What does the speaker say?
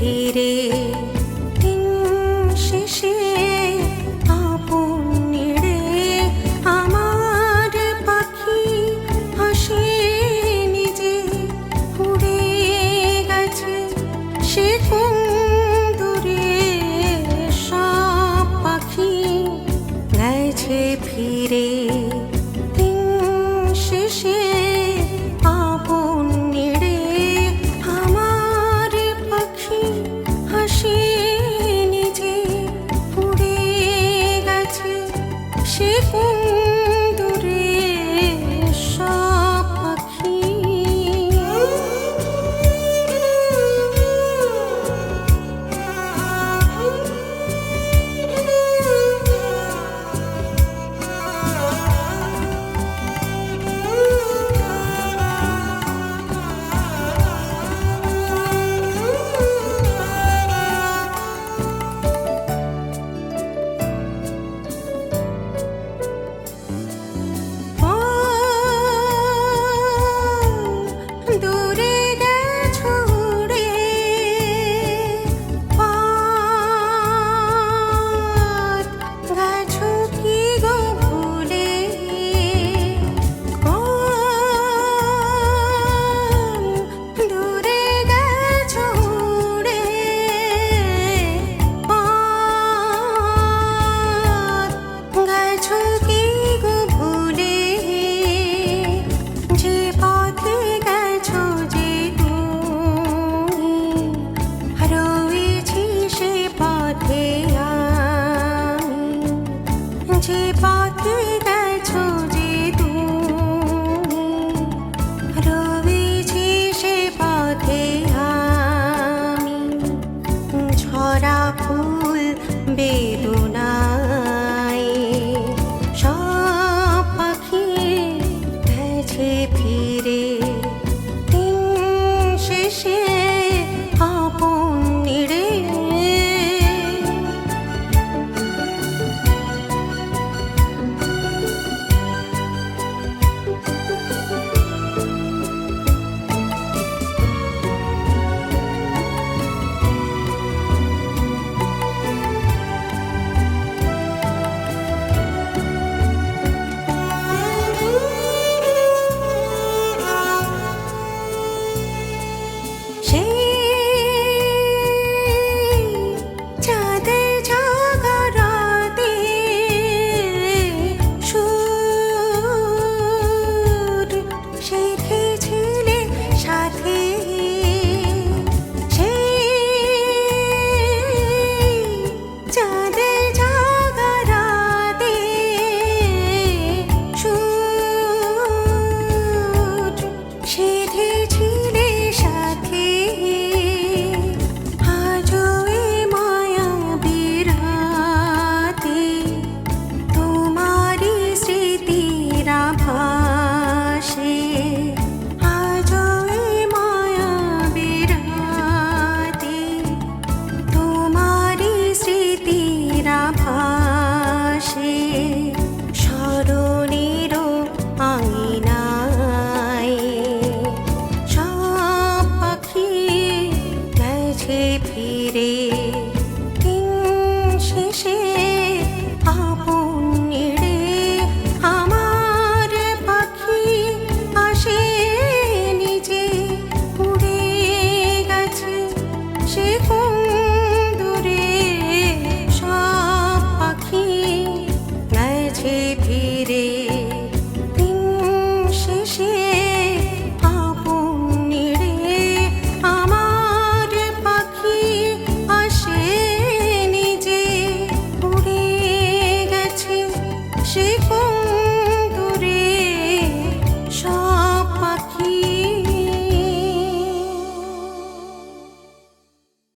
ফিরে দিন শেষে আমার পাখি নিজে গেছে। সে সব পাখি ফিরে। শেষে আপন নেড়ে আমার পাখি আসে নিজে উড়ে গেছে। সে দূরে সব পাখি গেছে